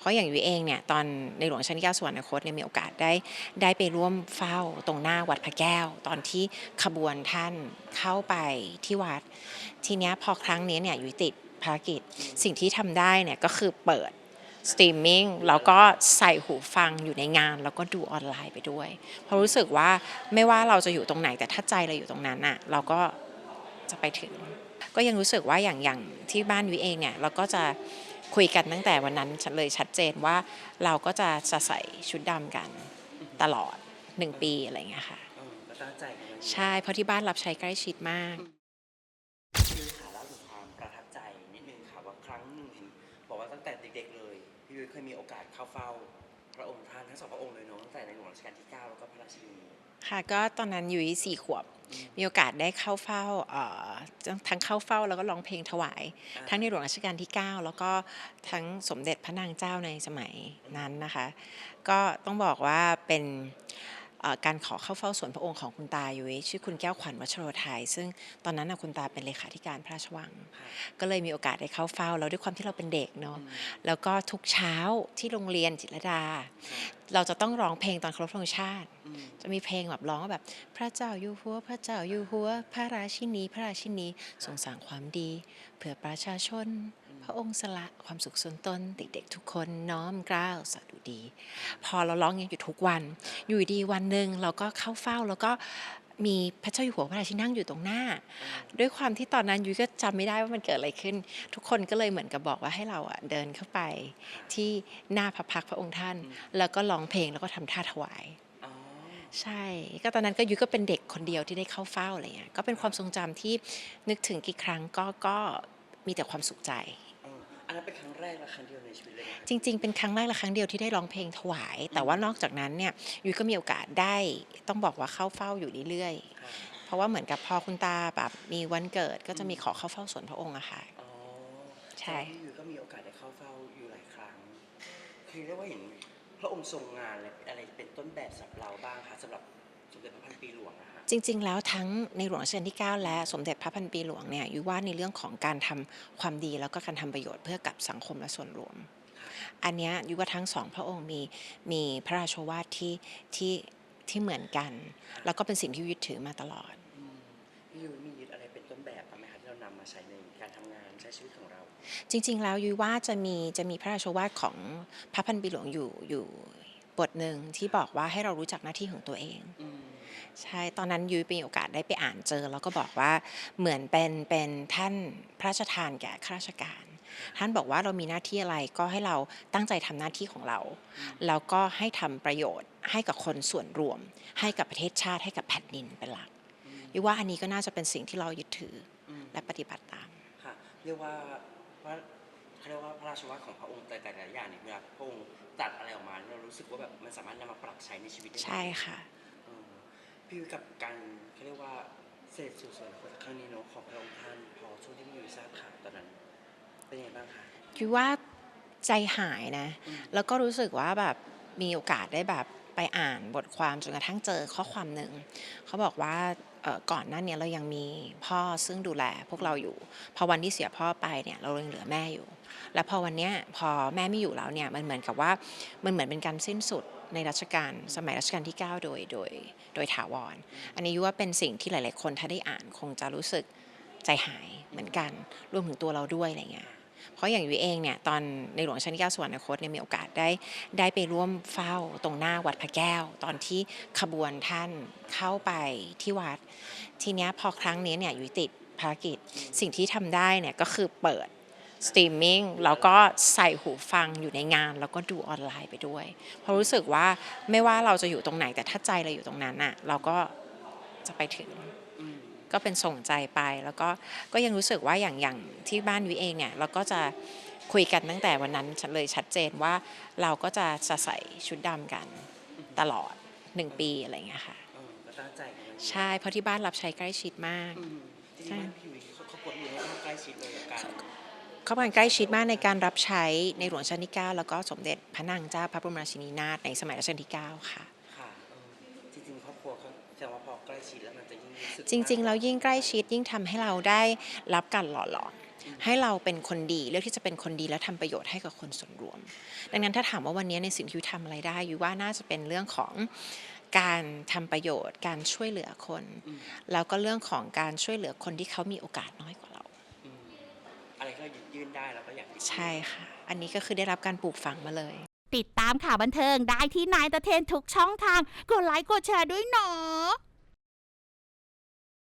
เพราะอย่างยุ้ยเองเนี่ยตอนในหลวงรัชกาลที่เก้าสวรรคตเนี่ยมีโอกาสได้ได้ไปร่วมเฝ้าตรงหน้าวัดพระแก้ว ตอนที่ขบวนท่านเข้าไปที่วัด ทีเนี้ยพอครั้งนี้เนี่ยยุ้ยติดภารกิจ สิ่งที่ทำได้เนี่ยก็คือเปิดสตรีมมิ่งแล้วก็ใส่หูฟังอยู่ในงาน แล้วก็ดูออนไลน์ไปด้วย เพราะรู้สึกว่าไม่ว่าเราจะอยู่ตรงไหนแต่ถ้าใจเราอยู่ตรงนั้นอะเราก็จะไปถึง ก็ยังรู้สึกว่าอย่างอย่างที่บ้านวิเองเนี่ยเราก็จะ คุยกันตั้งแต่วันนั้นเลยชัดเจนว่าเราก็จะจะใส่ชุดดำกันตลอดหนึ่งปีอะไรอย่างเงี้ยค่ะ เออก็ตั้งใจกันไว้ใช่ เพราะที่บ้านรับใช้ใกล้ชิดมาก พี่ยุ้ยขาเล่าถึงความประทับใจนิดนึงค่ะว่าครั้งหนึ่งเห็นบอกว่าตั้งแต่เด็กๆเลยพี่ยุ้ยเคยมีโอกาสเข้าเฝ้า พระองค์ท่านทั้งสองพระองค์เลยเนาะตั้งแต่ในหลวงรัชกาลที่ 9 แล้วก็พระราชินีค่ะก็ตอนนั้นอยู่สี่ขวบ มีโอกาสได้เข้าเฝ้าเอ่อทั้งเข้าเฝ้าแล้วก็ร้องเพลงถวายอ่าทั้งในหลวงรัชกาลที่ 9 แล้วก็ทั้งสมเด็จพระนางเจ้าในสมัยนั้นนะคะ ก็ต้องบอกว่าเป็นเอ่อ การขอเข้าเฝ้าส่วนพระองค์ของคุณตายุ้ยชื่อคุณแก้วขวัญวัชโรไทย ซึ่งตอนนั้นนะคุณตาเป็นเลขาธิการพระราชวังค่ะก็เลยมีโอกาสได้เข้าเฝ้า แล้วด้วยความที่เราเป็นเด็กเนาะอืมแล้วก็ทุกเช้าที่โรงเรียนจิตรลดา เราจะต้องร้องเพลงตอนเคารพธงชาติอืมจะมีเพลงแบบร้องว่าแบบ พระเจ้าอยู่หัว พระเจ้าอยู่หัว พระราชินี พระราชินีทรงสร้างความดี เพื่อประชาชนพ ระองค์สละความสุขส่วนตนเด็กๆทุกคนน้อมกล้าวสดุดี พอเราร้องอย่างอยู่ทุกวัน อยู่ดีวันหนึ่งเราก็เข้าเฝ้าแล้วก็มีพระเจ้าอยู่หัวพระราชินีนั่งอยู่ตรงหน้า ด้วยความที่ตอนนั้นยุ้ยก็จำไม่ได้ว่ามันเกิดอะไรขึ้น ทุกคนก็เลยเหมือนกับบอกว่าให้เราอะเดินเข้าไปที่หน้าพระพักพระองค์ท่าน แล้วก็ร้องเพลงแล้วก็ทำท่าถวายใช่ ก็ตอนนั้นก็ยุ้ยก็เป็นเด็กคนเดียวที่ได้เข้าเฝ้าอะไรเงี้ยก็เป็นความทรงจำที่นึกถึงกี่ครั้งก็ก็มีแต่ความสุขใจ อออันนั้นเป็นครั้งแรกและครั้งเดียวในชีวิตเลยนะจริง ๆ เป็นครั้งแรกและครั้งเดียวที่ได้ร้องเพลงถวาย แต่ว่านอกจากนั้นเนี่ยยุ้ยก็มีโอกาสได้ ต้องบอกว่าเข้าเฝ้าอยู่เรื่อยค่ะๆเพราะว่าเหมือนกับพอคุณตาแบบมีวันเกิดก็จะมีขอเข้าเฝ้าสวนพระองค์อะค่ะอ๋อใช่แต่พี่ยุ้ยก็มีโอกาสได้เข้าเฝ้าอยู่หลายครั้ง คือเรียกว่าเห็นพระองค์ทรงงานอะไรอะไรเป็นต้นแบบสำหรับเราบ้างคะสำหรับสมเด็จพระพันปีหลวงนะฮะ จริง ๆ แล้วทั้งในหลวงรัชกาลที่ 9 และสมเด็จพระพันปีหลวงเนี่ยยุ้ยว่าในเรื่องของการทำความดีแล้วก็การทำประโยชน์เพื่อกับสังคมและส่วนรวม อันเนี้ยยุ้ยว่าทั้งสองพระองค์มีมีพระราชวาทที่ที่ที่เหมือนกัน แล้วก็เป็นสิ่งที่ยึดถือมาตลอดอืมพี่ยุ้ยมียึดอะไรเป็นต้นแบบบ้างไหมคะที่เรานำมาใช้ในการทำงานใช้ชีวิตของเรา จริง ๆ แล้วยุ้ยว่าจะมีจะมีพระราชวาทของพระพันปีหลวงอยู่อยู่บทหนึ่งที่บอกว่าให้เรารู้จักหน้าที่ของตัวเองอืม ใช่ตอนนั้นยุ้ยมีโอกาสได้ไปอ่านเจอ แล้วก็บอกว่าเหมือนเป็นเป็นท่านพระราชทานแก่ข้าราชการ ท่านบอกว่าเรามีหน้าที่อะไรก็ให้เราตั้งใจทำหน้าที่ของเรา แล้วก็ให้ทำประโยชน์ให้กับคนส่วนรวม ให้กับประเทศชาติให้กับแผ่นดินเป็นหลักอืมยุ้ยว่าอันนี้ก็น่าจะเป็นสิ่งที่เรายึดถืออืมและปฏิบัติตามค่ะเรียกว่าว่าเขาเรียกว่าพระราชวัตรของพระองค์แต่แต่ละอย่างเนี่ยเวลาพระองค์ตรัดอะไรออกมาเรารู้สึกว่าแบบมันสามารถนำมาปรับใช้ในชีวิตได้ใช่ค่ะเออ พี่ยุ้ยกับการเขาเรียกว่าเสด็จสู่สวรรคตครั้งนี้เนาะของพระองค์ท่านพอช่วงที่พี่ยุ้ยทราบข่าวตอนนั้นเป็นยังไงบ้างคะยุ้ยว่าใจหายนะอืมแล้วก็รู้สึกว่าแบบมีโอกาสได้แบบไปอ่านบทความจนกระทั่งเจอข้อความหนึ่งเขาบอกว่าเอ่อก่อนหน้าเนี้เรายังมีพ่อซึ่งดูแลพวกเราอยู่ พอวันที่เสียพ่อไปเนี่ยเรายังเหลือแม่อยู่ แล้วพอวันเนี้ยพอแม่ไม่อยู่แล้วเนี่ยมันเหมือนกับว่ามันเหมือนเป็นการสิ้นสุด ในรัชกาลสมัยรัชกาลที่ 9 โดยโดยโดยถาวร อันนี้ยุว่าเป็นสิ่งที่หลาย ๆ คนถ้าได้อ่านคงจะรู้สึกใจหายเหมือนกัน รวมถึงตัวเราด้วยอะไรเงี้ยเพราะอย่างยุ้ยเองเนี่ยตอนในหลวงรัชกาลที่9สวรรคตเนี่ยมีโอกาสได้ได้ไปร่วมเฝ้าตรงหน้าวัดพระแก้ว ตอนที่ขบวนท่านเข้าไปที่วัด ทีเนี้ยพอครั้งนี้เนี่ยยุ้ยติดภารกิจสิ่งที่ทำได้เนี่ยก็คือเปิด สตรีมมิ่งแล้วก็ใส่หูฟังอยู่ในงาน แล้วก็ดูออนไลน์ไปด้วย เพราะรู้สึกว่าไม่ว่าเราจะอยู่ตรงไหนแต่ถ้าใจเราอยู่ตรงนั้นอะเราก็จะไปถึงอืมก็เป็นส่งใจไปแล้วก็ก็ยังรู้สึกว่าอย่างอย่างที่บ้านวิเองเนี่ยเราก็จะคุยกันตั้งแต่วันนั้นเลยชัดเจนว่าเราก็จะจะใส่ชุดดำกันตลอดหนึ่งปีอะไรอย่างเงี้ยค่ะเออก็ตั้งใจกันไว้ใช่เพราะที่บ้านรับใช้ใกล้ชิดมากอืมจริงๆบ้านพี่ยุ้ยเขาเขากดอยู่ให้ใกล้ชิดเลยกับ ข้ามาใกล้ชิดมากในการรับใช้ในหลวงชั้นิก้าแล้วก็สมเด็จพระนางเจ้าพระบรมราชินีนาถในสมัยรัชกาลที่ 9 ค่ะ ค่ะจริงๆครอควเจะว่าใกล้ชิดแล้วมันจะยิ่งรจริง ๆ เรายิ่งใกล้ชิดยิ่งทำให้เราได้รับการหล่อหลอมให้เราเป็นคนดีเลือกที่จะเป็นคนดีและทำประโยชน์ให้กับคนส่วนรวม ดังนั้นถ้าถามว่าวันนี้ในสิ่งที่ยูทำอะไรได้ยูว่าน่าจะเป็นเรื่องของการทำประโยชน์ การช่วยเหลือคน แล้วก็เรื่องของการช่วยเหลือคนที่เขามีโอกาสน้อยกว่า ได้เราก็อยากใช่ค่ะ อันนี้ก็คือได้รับการปลูกฝังมาเลย ติดตามข่าวบันเทิงได้ที่นายตะเทนทุกช่องทาง กดไลค์กดแชร์ด้วยเนาะ